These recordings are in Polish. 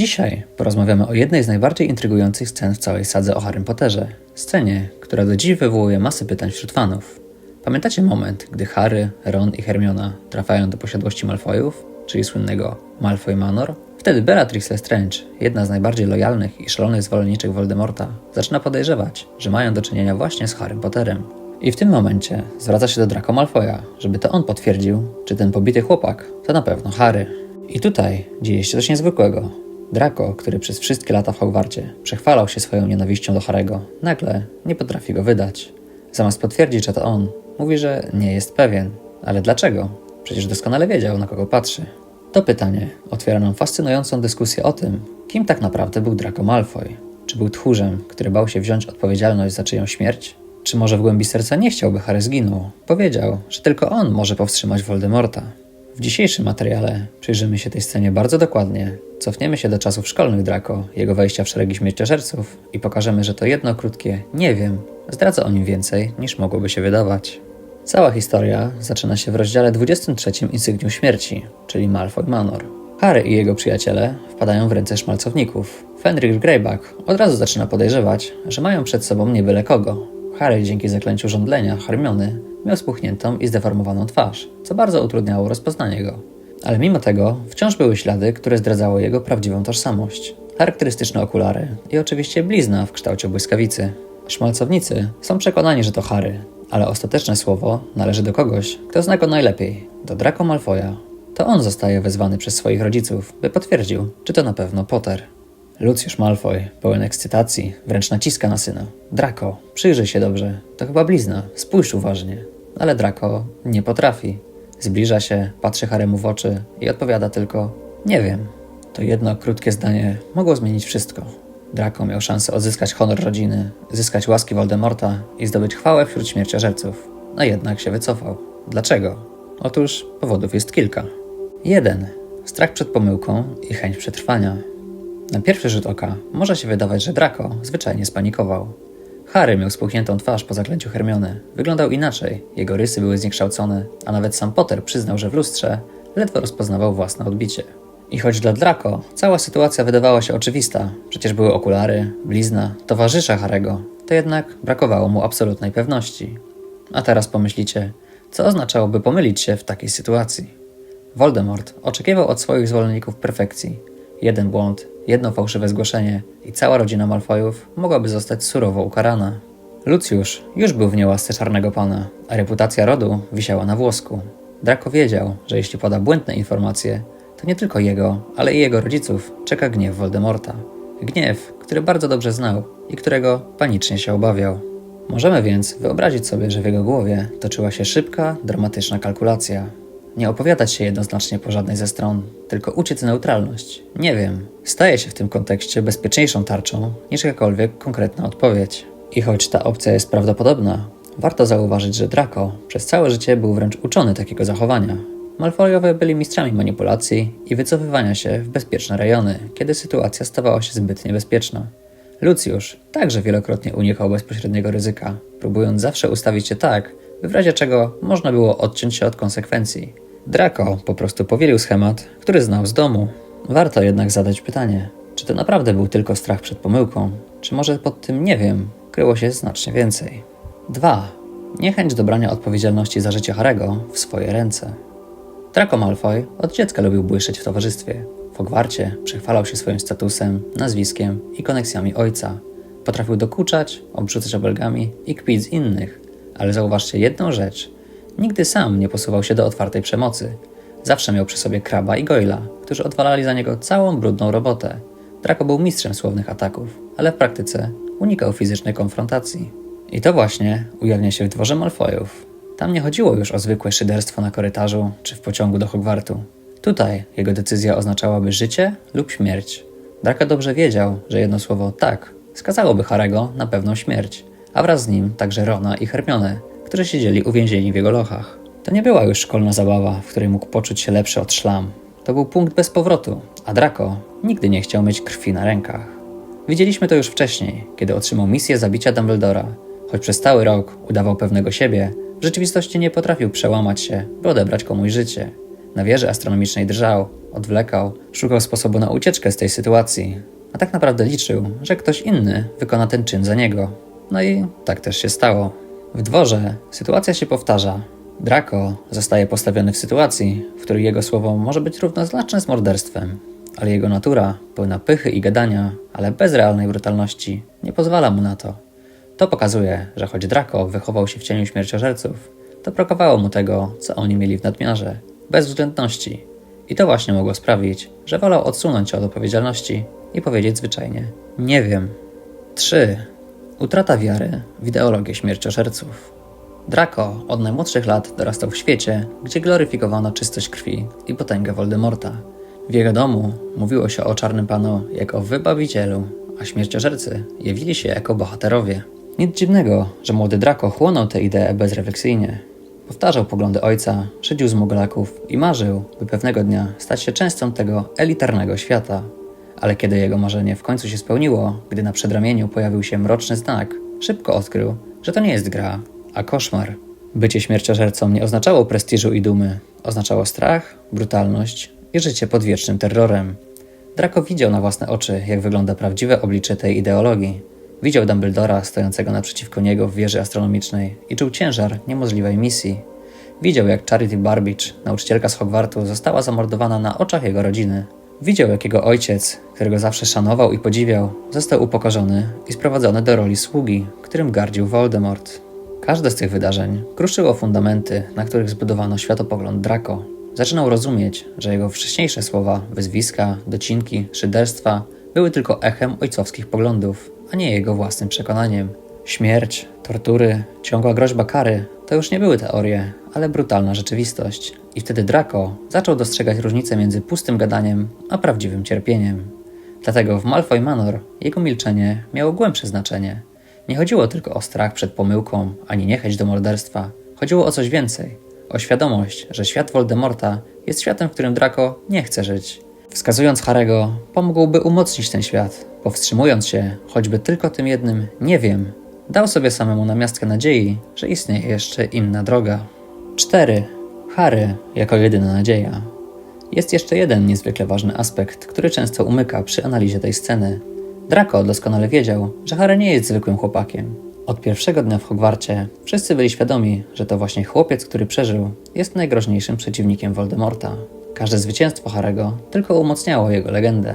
Dzisiaj porozmawiamy o jednej z najbardziej intrygujących scen w całej sadze o Harrym Potterze. Scenie, która do dziś wywołuje masę pytań wśród fanów. Pamiętacie moment, gdy Harry, Ron i Hermiona trafiają do posiadłości Malfoyów, czyli słynnego Malfoy Manor? Wtedy Bellatrix Lestrange, jedna z najbardziej lojalnych i szalonych zwolenniczek Voldemorta, zaczyna podejrzewać, że mają do czynienia właśnie z Harrym Potterem. I w tym momencie zwraca się do Draco Malfoya, żeby to on potwierdził, czy ten pobity chłopak to na pewno Harry. I tutaj dzieje się coś niezwykłego. Draco, który przez wszystkie lata w Hogwarcie przechwalał się swoją nienawiścią do Harego, nagle nie potrafi go wydać. Zamiast potwierdzić, że to on, mówi, że nie jest pewien. Ale dlaczego? Przecież doskonale wiedział, na kogo patrzy. To pytanie otwiera nam fascynującą dyskusję o tym, kim tak naprawdę był Draco Malfoy. Czy był tchórzem, który bał się wziąć odpowiedzialność za czyjąś śmierć? Czy może w głębi serca nie chciałby Harry zginął? Powiedział, że tylko on może powstrzymać Voldemorta. W dzisiejszym materiale przyjrzymy się tej scenie bardzo dokładnie, cofniemy się do czasów szkolnych Draco, jego wejścia w szeregi śmierciożerców i pokażemy, że to jedno krótkie nie wiem zdradza o nim więcej niż mogłoby się wydawać. Cała historia zaczyna się w rozdziale 23 Insygnium Śmierci, czyli Malfoy Manor. Harry i jego przyjaciele wpadają w ręce szmalcowników. Fenrir Greyback od razu zaczyna podejrzewać, że mają przed sobą nie byle kogo. Harry dzięki zaklęciu żądlenia Hermiony miał spuchniętą i zdeformowaną twarz, co bardzo utrudniało rozpoznanie go. Ale mimo tego wciąż były ślady, które zdradzały jego prawdziwą tożsamość. Charakterystyczne okulary i oczywiście blizna w kształcie błyskawicy. Szmalcownicy są przekonani, że to Harry, ale ostateczne słowo należy do kogoś, kto zna go najlepiej, do Draco Malfoya. To on zostaje wezwany przez swoich rodziców, by potwierdził, czy to na pewno Potter. Lucius Malfoy, pełen ekscytacji, wręcz naciska na syna. Draco, przyjrzyj się dobrze, to chyba blizna, spójrz uważnie. Ale Draco nie potrafi. Zbliża się, patrzy Haremu w oczy i odpowiada tylko: Nie wiem. To jedno krótkie zdanie mogło zmienić wszystko. Draco miał szansę odzyskać honor rodziny, zyskać łaski Voldemorta i zdobyć chwałę wśród śmierciożerców. A jednak się wycofał. Dlaczego? Otóż powodów jest kilka. Jeden. Strach przed pomyłką i chęć przetrwania. Na pierwszy rzut oka może się wydawać, że Draco zwyczajnie spanikował. Harry miał spuchniętą twarz po zaklęciu Hermiony. Wyglądał inaczej, jego rysy były zniekształcone, a nawet sam Potter przyznał, że w lustrze ledwo rozpoznawał własne odbicie. I choć dla Draco cała sytuacja wydawała się oczywista, przecież były okulary, blizna, towarzysze Harego, to jednak brakowało mu absolutnej pewności. A teraz pomyślicie, co oznaczałoby pomylić się w takiej sytuacji? Voldemort oczekiwał od swoich zwolenników perfekcji. Jeden błąd, jedno fałszywe zgłoszenie i cała rodzina Malfoyów mogłaby zostać surowo ukarana. Lucjusz już był w niełasce czarnego pana, a reputacja rodu wisiała na włosku. Draco wiedział, że jeśli poda błędne informacje, to nie tylko jego, ale i jego rodziców czeka gniew Voldemorta. Gniew, który bardzo dobrze znał i którego panicznie się obawiał. Możemy więc wyobrazić sobie, że w jego głowie toczyła się szybka, dramatyczna kalkulacja. Nie opowiadać się jednoznacznie po żadnej ze stron, tylko uciec neutralność. Nie wiem. Staje się w tym kontekście bezpieczniejszą tarczą niż jakakolwiek konkretna odpowiedź. I choć ta opcja jest prawdopodobna, warto zauważyć, że Draco przez całe życie był wręcz uczony takiego zachowania. Malfoyowie byli mistrzami manipulacji i wycofywania się w bezpieczne rejony, kiedy sytuacja stawała się zbyt niebezpieczna. Lucjusz także wielokrotnie unikał bezpośredniego ryzyka, próbując zawsze ustawić się tak, w razie czego można było odciąć się od konsekwencji. Draco po prostu powielił schemat, który znał z domu. Warto jednak zadać pytanie, czy to naprawdę był tylko strach przed pomyłką, czy może pod tym nie wiem, kryło się znacznie więcej. 2. Niechęć do brania odpowiedzialności za życie Harego w swoje ręce. Draco Malfoy od dziecka lubił błyszczeć w towarzystwie. W Hogwarcie przechwalał się swoim statusem, nazwiskiem i koneksjami ojca. Potrafił dokuczać, obrzucać obelgami i kpić z innych. Ale zauważcie jedną rzecz. Nigdy sam nie posuwał się do otwartej przemocy. Zawsze miał przy sobie Kraba i Goyla, którzy odwalali za niego całą brudną robotę. Draco był mistrzem słownych ataków, ale w praktyce unikał fizycznej konfrontacji. I to właśnie ujawnia się w dworze Malfoyów. Tam nie chodziło już o zwykłe szyderstwo na korytarzu czy w pociągu do Hogwartu. Tutaj jego decyzja oznaczałaby życie lub śmierć. Draco dobrze wiedział, że jedno słowo tak skazałoby Harego na pewną śmierć, a wraz z nim także Rona i Hermione, którzy siedzieli uwięzieni w jego lochach. To nie była już szkolna zabawa, w której mógł poczuć się lepszy od szlam. To był punkt bez powrotu, a Draco nigdy nie chciał mieć krwi na rękach. Widzieliśmy to już wcześniej, kiedy otrzymał misję zabicia Dumbledora. Choć przez cały rok udawał pewnego siebie, w rzeczywistości nie potrafił przełamać się, by odebrać komuś życie. Na wieży astronomicznej drżał, odwlekał, szukał sposobu na ucieczkę z tej sytuacji, a tak naprawdę liczył, że ktoś inny wykona ten czyn za niego. No i tak też się stało. W dworze sytuacja się powtarza. Draco zostaje postawiony w sytuacji, w której jego słowo może być równoznaczne z morderstwem, ale jego natura, pełna pychy i gadania, ale bez realnej brutalności, nie pozwala mu na to. To pokazuje, że choć Draco wychował się w cieniu śmierciożerców, to brakowało mu tego, co oni mieli w nadmiarze bezwzględności. I to właśnie mogło sprawić, że wolał odsunąć się od odpowiedzialności i powiedzieć zwyczajnie: Nie wiem. 3. Utrata wiary w ideologię śmierciożerców. Draco od najmłodszych lat dorastał w świecie, gdzie gloryfikowano czystość krwi i potęgę Voldemorta. W jego domu mówiło się o czarnym panu jako wybawicielu, a śmierciożercy jawili się jako bohaterowie. Nic dziwnego, że młody Draco chłonął tę ideę bezrefleksyjnie. Powtarzał poglądy ojca, szydził z muglaków i marzył, by pewnego dnia stać się częścią tego elitarnego świata. Ale kiedy jego marzenie w końcu się spełniło, gdy na przedramieniu pojawił się mroczny znak, szybko odkrył, że to nie jest gra, a koszmar. Bycie śmierciożercą nie oznaczało prestiżu i dumy, oznaczało strach, brutalność i życie pod wiecznym terrorem. Draco widział na własne oczy, jak wygląda prawdziwe oblicze tej ideologii. Widział Dumbledora stojącego naprzeciwko niego w wieży astronomicznej i czuł ciężar niemożliwej misji. Widział, jak Charity Barbich, nauczycielka z Hogwartu, została zamordowana na oczach jego rodziny. Widział, jak jego ojciec, którego zawsze szanował i podziwiał, został upokorzony i sprowadzony do roli sługi, którym gardził Voldemort. Każde z tych wydarzeń kruszyło fundamenty, na których zbudowano światopogląd Draco. Zaczynał rozumieć, że jego wcześniejsze słowa, wyzwiska, docinki, szyderstwa były tylko echem ojcowskich poglądów, a nie jego własnym przekonaniem. Śmierć, tortury, ciągła groźba kary to już nie były teorie, ale brutalna rzeczywistość. I wtedy Draco zaczął dostrzegać różnicę między pustym gadaniem a prawdziwym cierpieniem. Dlatego w Malfoy Manor jego milczenie miało głębsze znaczenie. Nie chodziło tylko o strach przed pomyłką, ani niechęć do morderstwa. Chodziło o coś więcej. O świadomość, że świat Voldemorta jest światem, w którym Draco nie chce żyć. Wskazując Harego, pomógłby umocnić ten świat. Powstrzymując się, choćby tylko tym jednym nie wiem, dał sobie samemu namiastkę nadziei, że istnieje jeszcze inna droga. 4. Harry jako jedyna nadzieja. Jest jeszcze jeden niezwykle ważny aspekt, który często umyka przy analizie tej sceny. Draco doskonale wiedział, że Harry nie jest zwykłym chłopakiem. Od pierwszego dnia w Hogwarcie wszyscy byli świadomi, że to właśnie chłopiec, który przeżył, jest najgroźniejszym przeciwnikiem Voldemorta. Każde zwycięstwo Harego tylko umocniało jego legendę.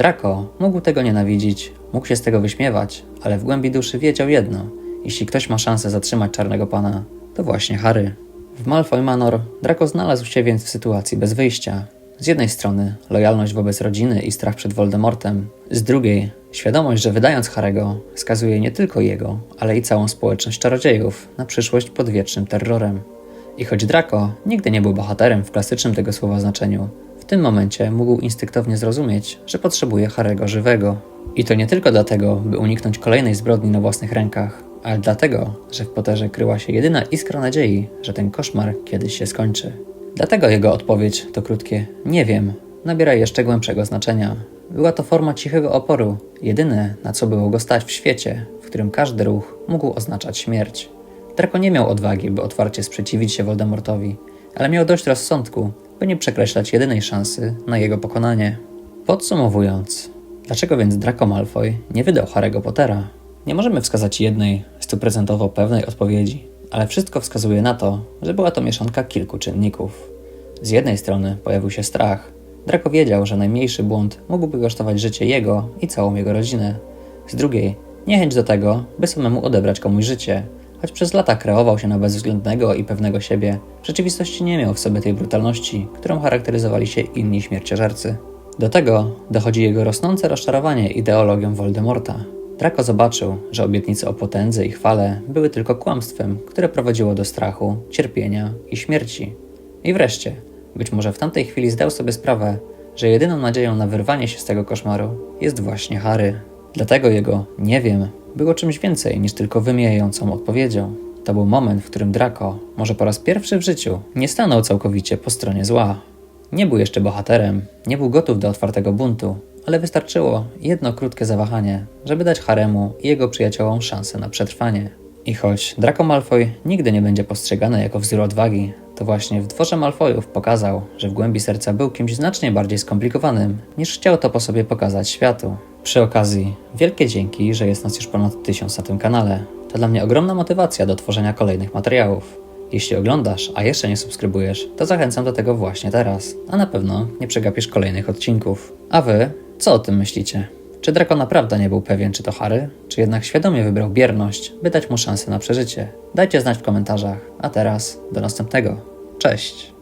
Draco mógł tego nienawidzić, mógł się z tego wyśmiewać, ale w głębi duszy wiedział jedno: jeśli ktoś ma szansę zatrzymać Czarnego Pana, to właśnie Harry. W Malfoy Manor Draco znalazł się więc w sytuacji bez wyjścia. Z jednej strony lojalność wobec rodziny i strach przed Voldemortem, z drugiej świadomość, że wydając Harego skazuje nie tylko jego, ale i całą społeczność czarodziejów na przyszłość pod wiecznym terrorem. I choć Draco nigdy nie był bohaterem w klasycznym tego słowa znaczeniu, tym momencie mógł instynktownie zrozumieć, że potrzebuje Harego żywego. I to nie tylko dlatego, by uniknąć kolejnej zbrodni na własnych rękach, ale dlatego, że w Potterze kryła się jedyna iskra nadziei, że ten koszmar kiedyś się skończy. Dlatego jego odpowiedź to krótkie nie wiem nabiera jeszcze głębszego znaczenia. Była to forma cichego oporu, jedyne na co było go stać w świecie, w którym każdy ruch mógł oznaczać śmierć. Draco nie miał odwagi, by otwarcie sprzeciwić się Voldemortowi, ale miał dość rozsądku, by nie przekreślać jedynej szansy na jego pokonanie. Podsumowując, dlaczego więc Draco Malfoy nie wydał Harry'ego Pottera? Nie możemy wskazać jednej, stuprocentowo pewnej odpowiedzi, ale wszystko wskazuje na to, że była to mieszanka kilku czynników. Z jednej strony pojawił się strach. Draco wiedział, że najmniejszy błąd mógłby kosztować życie jego i całą jego rodzinę. Z drugiej, niechęć do tego, by samemu odebrać komuś życie. Choć przez lata kreował się na bezwzględnego i pewnego siebie, w rzeczywistości nie miał w sobie tej brutalności, którą charakteryzowali się inni śmierciożercy. Do tego dochodzi jego rosnące rozczarowanie ideologią Voldemorta. Draco zobaczył, że obietnice o potędze i chwale były tylko kłamstwem, które prowadziło do strachu, cierpienia i śmierci. I wreszcie, być może w tamtej chwili zdał sobie sprawę, że jedyną nadzieją na wyrwanie się z tego koszmaru jest właśnie Harry. Dlatego jego nie wiem było czymś więcej niż tylko wymijającą odpowiedzią. To był moment, w którym Draco, może po raz pierwszy w życiu, nie stanął całkowicie po stronie zła. Nie był jeszcze bohaterem, nie był gotów do otwartego buntu, ale wystarczyło jedno krótkie zawahanie, żeby dać Haremu i jego przyjaciołom szansę na przetrwanie. I choć Draco Malfoy nigdy nie będzie postrzegany jako wzór odwagi, to właśnie w dworze Malfoyów pokazał, że w głębi serca był kimś znacznie bardziej skomplikowanym, niż chciał to po sobie pokazać światu. Przy okazji, wielkie dzięki, że jest nas już ponad tysiąc na tym kanale. To dla mnie ogromna motywacja do tworzenia kolejnych materiałów. Jeśli oglądasz, a jeszcze nie subskrybujesz, to zachęcam do tego właśnie teraz, a na pewno nie przegapisz kolejnych odcinków. A wy, co o tym myślicie? Czy Draco naprawdę nie był pewien, czy to Harry, czy jednak świadomie wybrał bierność, by dać mu szansę na przeżycie? Dajcie znać w komentarzach, a teraz do następnego. Cześć!